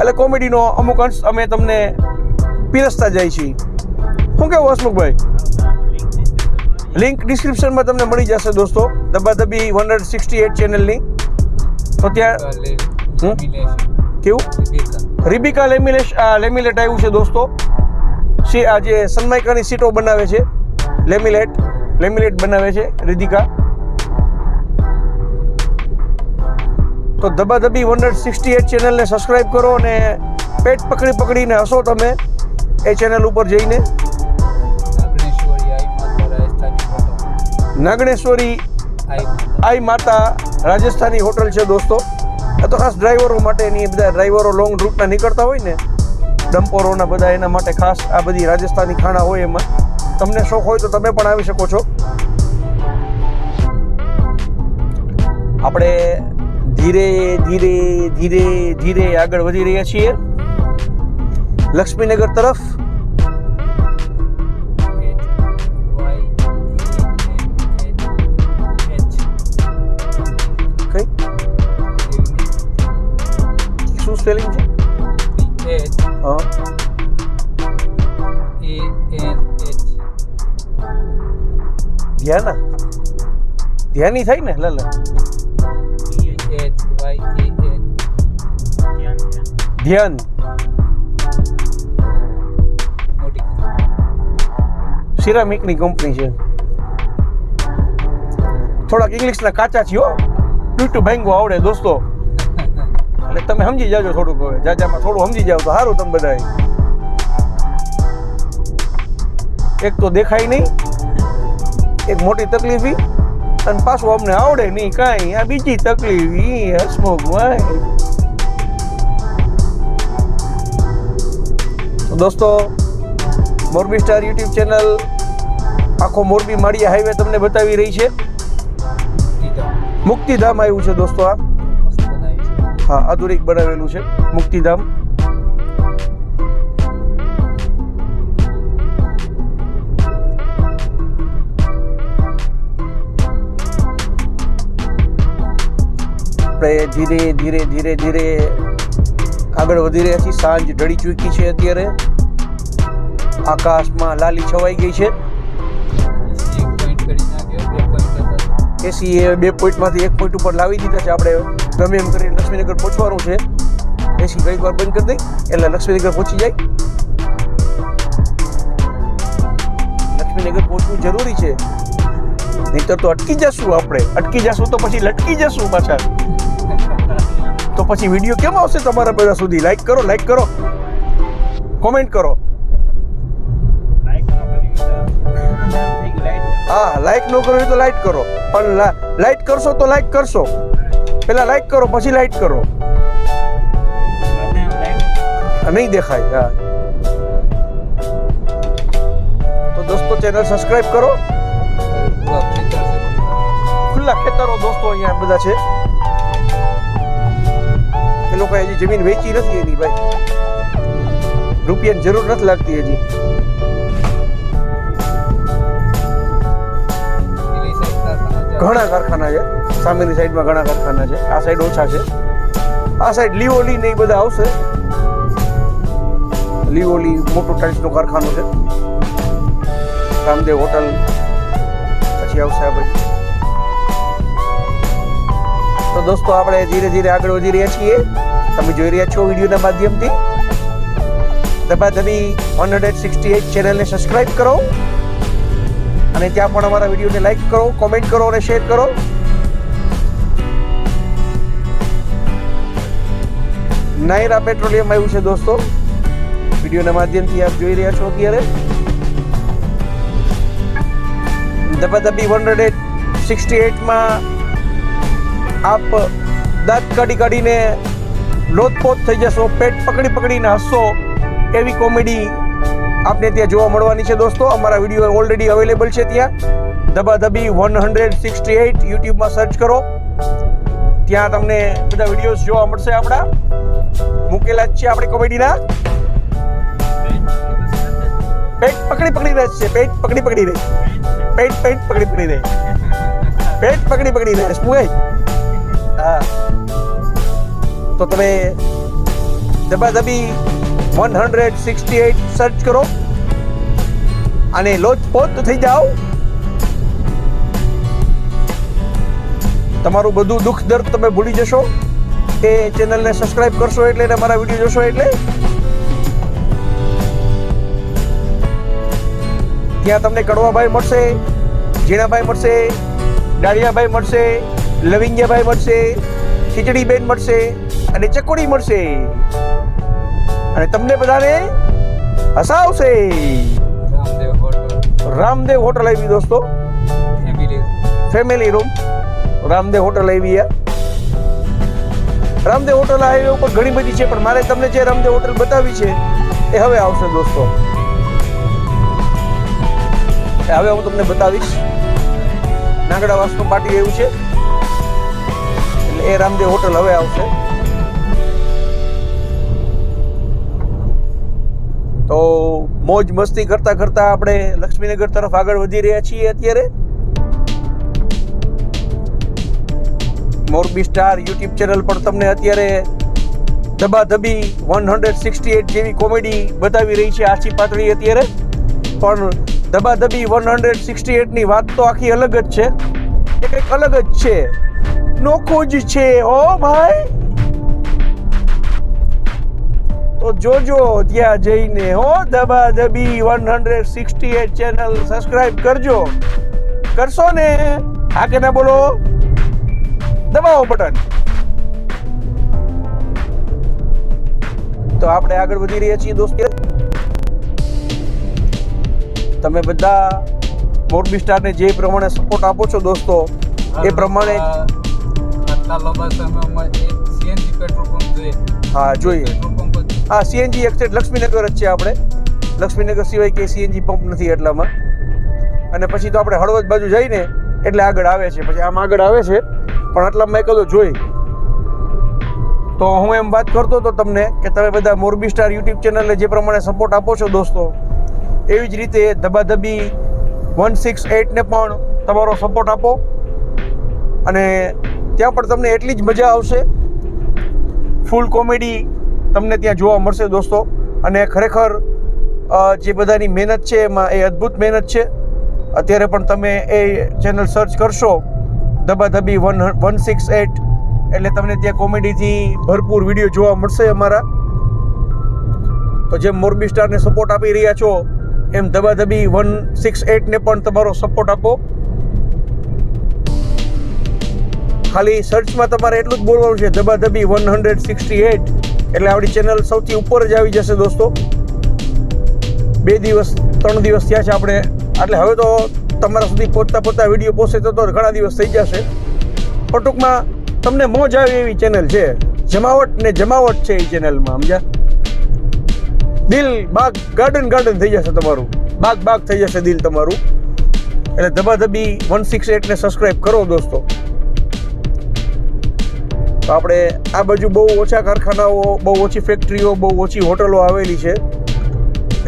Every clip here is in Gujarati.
એટલે કોમેડીનો અમુક અંશ અમે તમને પીરસતા જાય છીએ. શું કેવું હસમુખભાઈ? લિંક ડિસ્ક્રિપ્શનમાં તમને મળી જશે દોસ્તો. Dhabadhabi one hundred sixty eight ચેનલની. તો ત્યાં હું કેવું? રિબિકા લેમિલેશ લેમિલેટ આવ્યું છે દોસ્તો. સી આ જે સનમાઇકાની સીટો બનાવે છે. લેમિલેટ લેમિલેટ બનાવે છે રિધિકા. તો Dhabadhabi one hundred sixty eight ચેનલને સબસ્ક્રાઈબ કરો અને પેટ પકડી પકડીને હસો તમે એ ચેનલ ઉપર જઈને. નાગણેશ્વરી આઈ માતા રાજસ્થાની હોટલ છે દોસ્તો. આ તો ખાસ ડ્રાઈવરો માટે એની બધા ડ્રાઈવરો લોંગ રૂટના નીકળતા હોય ને ડમ્પરોના બધા એના માટે ખાસ આ બધી રાજસ્થાની ખાણા હોય એમાં. તમને શોખ હોય તો તમે પણ આવી શકો છો. આપણે ધીરે ધીરે ધીરે ધીરે આગળ વધી રહ્યા છીએ. લક્ષ્મીનગર તરફ. શું સ્પેલિંગ છે? હા. ધ્યાના ધ્યાની થાય ને લા ધ્યાન. સિરામિકની કંપની છે. થોડાક ઇંગ્લિશના કાચા છીએ ટૂટુ ભાંગો આવડે દોસ્તો. એટલે તમે સમજી જાજો થોડુંક હવે. જાજામાં થોડું સમજી જાવ તો સારું તમે બધા એક તો દેખાય નહીં. એક મોટી તકલીફ અને પાછું અમને આવડે નહીં કાંઈ. આ બીજી તકલીફ એ હસમુખ ભાઈ દોસ્તો, મોરબી સ્ટાર યુટ્યુબ ચેનલ, આખો મોરબી માળિયા હાઈવે તમને બતાવી રહી છે. મુક્તિધામ આવ્યું છે દોસ્તો આ. હા, આધુનિક બનાવેલું છે, મુક્તિધામ. આપણે ધીરે ધીરે ધીરે ધીરે આગળ વધી રહ્યા છીએ. સાંજ ઢળી ચૂકી છે અત્યારે. આકાશમાં લાલી છવાઈ ગઈ છે. એસી એ બે પોઈન્ટમાંથી એક પોઈન્ટ ઉપર લાવી દીધા છે. આપણે ગમે એમ કરીને લક્ષ્મીનગર પહોંચવાનું છે. એસી ઘણી વાર બંધ કરી દઈ. એટલે લક્ષ્મીનગર પહોંચી જાય. લક્ષ્મીનગર પહોંચવું જરૂરી છે. નહીતર તો અટકી જશું આપણે. અટકી જશું તો પછી લટકી જશું પાછા. તો પછી વીડિયો કેમ આવશે તમારા બધા સુધી? લાઈક કરો લાઈક કરો. કોમેન્ટ કરો. હા લાઈક ન કરવું તો લાઈક કરો. પણ લાઈક કરશો તો લાઈક કરશો. પેલા લાઈક કરો, પછી લાઈક કરો. નહીં દેખાય, હા. તો દોસ્તો ચેનલ સબસ્ક્રાઇબ કરો. ખુલ્લા ખેતરો દોસ્તો અહીંયા બધા છે. એ લોકો હજી જમીન વેચી નથી એની ભાઈ. રૂપિયાની જરૂર નથી લાગતી હજી. ઘણા કારખાના છે. સામેની સાઈડમાં ઘણા કારખાના છે. આ સાઈડ ઓછા છે. આ સાઈડ લીઓલી ને એ બધા આવશે. લીઓલી મોટો ટાઇલ્સનો કારખાનો છે. રામદેવ હોટલ. પછી આવશે આ બાજુ. તો દોસ્તો, આપણે ધીરે ધીરે આગળ વધી રહ્યા છીએ. તમે જોઈ રહ્યા છો વિડીયોના માધ્યમથી. Dhabadhabi one hundred sixty eight ચેનલને સબસ્ક્રાઇબ કરો. અને ત્યાં પણ અમારા વિડીયોને લાઈક કરો કોમેન્ટ કરો અને શેર કરો. નાયરા પેટ્રોલિયમ આવ્યું છે દોસ્તો. વિડીયોના માધ્યમથી આપ જોઈ રહ્યા છો અત્યારે. દબાદબી વન હંડ્રેડ સિક્સટી એટમાં આપ દાંત કાઢી કાઢીને લોતપોત થઈ જશો, પેટ પકડી પકડીને હસશો, એવી કોમેડી આપને ત્યાં જોવા મળવાની છે દોસ્તો. અમારા વીડિયો ઓલરેડી અવેલેબલ છે ત્યાં. Dhabadhabi one hundred sixty eight યુટ્યુબમાં સર્ચ કરો. ત્યાં તમને બધા વિડીયોઝ જોવા મળશે આપણા. મૂકેલા જ છે આપણી કોમેડીના. પેટ પકડી પકડી રહે છે, પેટ પકડી પકડી રહે પેટ પેટ પકડી પકડી રહે પેટ પકડી પકડી રહે શું તો તમે Dhabadhabi one hundred sixty eight search કરો અને લોચપોચ થઈ જાઓ. તમારું બધું દુઃખ દર્દ તમે ભૂલી જશો. એ ચેનલને સબસ્ક્રાઇબ કરશો એટલે અને મારા વીડિયો જોશો એટલે. ત્યાં તમને કડવાભાઈ મળશે ઝીણાભાઈ મળશે, ડાળિયાભાઈ મળશે, લવિંગિયાભાઈ મળશે ખીચડીબેન મળશે અને ચકોડી મળશે. અને તમને બધાને હસાવશે. રામદેવ હોટલ આવી દોસ્તો. ફેમિલી રૂમ રામદેવ હોટલ આવી રામદેવ હોટલ હાઈવે ઉપર ઘણી બધી છે, પણ મારે તમને જે રામદેવ હોટલ બતાવી છે, એ હવે આવશે દોસ્તો. હવે હું તમને બતાવીશ. નાગડા વાસનું પાટી એવું છે. એ રામદેવ હોટલ હવે આવશે. તો મોજ મસ્તી કરતા કરતા આપણે લક્ષ્મીનગર તરફ આગળ વધી રહ્યા છીએ અત્યારે. મોરબી સ્ટાર યુટ્યુબ ચેનલ પર તમને અત્યારે Dhabadhabi one hundred sixty eight જેવી કોમેડી બતાવી રહી છે આછી પાતળી અત્યારે. પણ ધબાધબી વન હંડ્રેડ સિક્સટી એટની વાત તો આખી અલગ જ છે. એ કંઈક અલગ જ છે. નોખું જ છે ઓ ભાઈ. તો જોજો ત્યાં જઈને હો Dhabadhabi one hundred sixty eight channel subscribe કરજો. કરશો ને? હા કે ના બોલો? દબાવો બટન. તો આપણે આગળ વધી રહ્યા છીએ દોસ્તો. તમે બધા મોરબી સ્ટારને જે પ્રમાણે સપોર્ટ આપો છો દોસ્તો એ પ્રમાણે હા જોઈએ. હા સીએનજી એક્સેટ લક્ષ્મીનગર જ છે આપણે. લક્ષ્મીનગર સિવાય કે સીએનજી પંપ નથી એટલામાં. અને પછી તો આપણે હળવદ બાજુ જઈને એટલે આગળ આવે છે. પછી આમ આગળ આવે છે પણ આટલામાં એક તો જોઈ. તો હું એમ વાત કરતો હતો તમને કે તમે બધા મોરબી સ્ટાર યુટ્યુબ ચેનલને જે પ્રમાણે સપોર્ટ આપો છો દોસ્તો એવી જ રીતે ધબાધબી વન સિક્સ એટને પણ તમારો સપોર્ટ આપો. અને ત્યાં પણ તમને એટલી જ મજા આવશે. ફૂલ કોમેડી તમને ત્યાં જોવા મળશે દોસ્તો. અને ખરેખર જે બધાની મહેનત છે, એમાં એ અદ્ભુત મહેનત છે. અત્યારે પણ તમે એ ચેનલ સર્ચ કરશો, Dhabadhabi one one six eight, એટલે તમને ત્યાં કોમેડીથી ભરપૂર વીડિયો જોવા મળશે અમારા. તો જેમ મોરબી સ્ટારને સપોર્ટ આપી રહ્યા છો, એમ ધબાધબી વન સિક્સ એટને પણ તમારો સપોર્ટ આપો. ખાલી સર્ચમાં તમારે એટલું જ બોલવાનું છે. Dhabadhabi one hundred sixty eight એટલે આપણી ચેનલ સૌથી ઉપર જ આવી જશે દોસ્તો. બે દિવસ, ત્રણ દિવસ થયા છે આપણે. એટલે હવે તો તમારા સુધી પહોંચતા પહોંચતા વીડિયો પહોંચે તો ઘણા દિવસ થઈ જશે. પણ ટૂંકમાં તમને મોજ આવે એવી ચેનલ છે. જમાવટ ને જમાવટ છે એ ચેનલમાં સમજ્યા? દિલ બાગ ગાર્ડન ગાર્ડન થઈ જશે તમારું. બાગ બાગ થઈ જશે દિલ તમારું. એટલે ધબાધબી વન સિક્સ એટને સબસ્ક્રાઈબ કરો દોસ્તો. તો આપણે આ બાજુ બહુ ઓછા કારખાનાઓ, બહુ ઓછી ફેક્ટરીઓ બહુ ઓછી હોટલો આવેલી છે.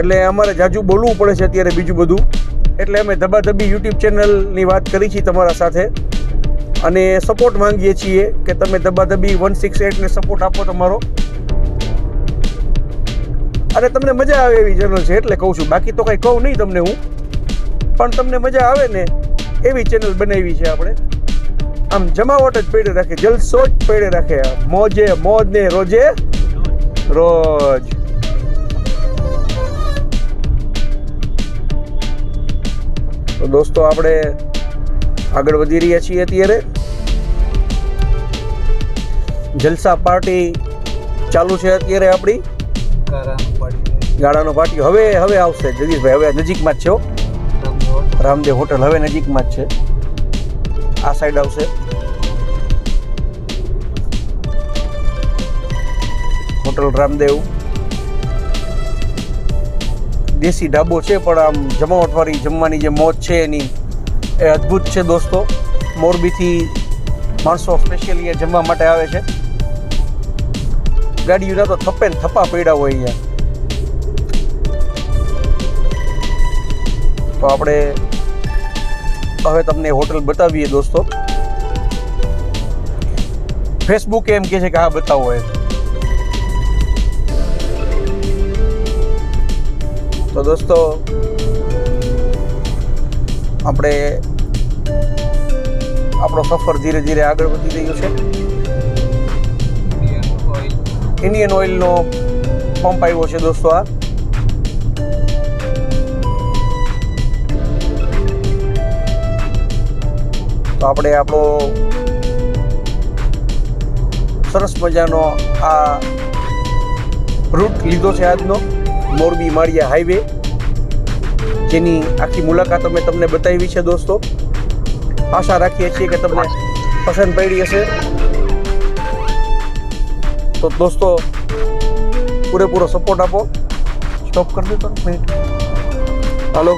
એટલે અમારે જાજુ બોલવું પડે છે અત્યારે બીજું બધું. એટલે અમે ધબાધબી યુટ્યુબ ચેનલની વાત કરી છે તમારા સાથે. અને સપોર્ટ માંગીએ છીએ કે તમે ધબાધબી વન સિક્સ એટને સપોર્ટ આપો તમારો. અને તમને મજા આવે એવી ચેનલ છે એટલે કહું છું. બાકી તો કંઈ કહું નહીં તમને હું. પણ તમને મજા આવે ને એવી ચેનલ બનાવી છે આપણે. આમ જમાવટ જ પડી રાખે જલસો જ પડી રાખે. મોજે, મોજ ને રોજે રોજ. દોસ્તો, આપણે આગળ વધી રહ્યા છીએ અત્યારે. જલસા પાર્ટી ચાલુ છે અત્યારે આપણી. ગાળાનો પાર્ટી હવે હવે આવશે. જગદીશભાઈ, હવે નજીકમાં જ છો રામદેવ હોટલ હવે નજીકમાં જ છે. આ સાઈડ આવશે. હોટલ રામદેવ. દેશી ઢાબો છે, પણ આમ જમાવટવાળી જમવાની જે મોજ છે એની એ અદ્ભુત છે દોસ્તો. મોરબીથી માણસો સ્પેશિયલી અહીંયા જમવા માટે આવે છે. ગાડીઓના તો થપ્પે ને થપ્પા પડ્યા હોય અહીંયા. તો આપણે હવે તમને હોટલ બતાવીએ દોસ્તો. ફેસબુક એમ કહે છે કે હા, બતાવો એમ. દોસ્તો, આપણે આપણો સફર ધીરે ધીરે આગળ વધી રહ્યો છે. ઇન્ડિયન ઓઇલનો પંપ આવ્યો છે દોસ્તો આ. તો આપણે આપણો સરસ મજાનો આ રૂટ લીધો છે આજનો. મોરબી માળિયા હાઈવે જેની આખી મુલાકાત અમે તમને બતાવી છે દોસ્તો. આશા રાખીએ છીએ કે તમને પસંદ પડી હશે. તો દોસ્તો, પૂરેપૂરો સપોર્ટ આપો. સ્ટોપ કરી દો મિનિટ હાલો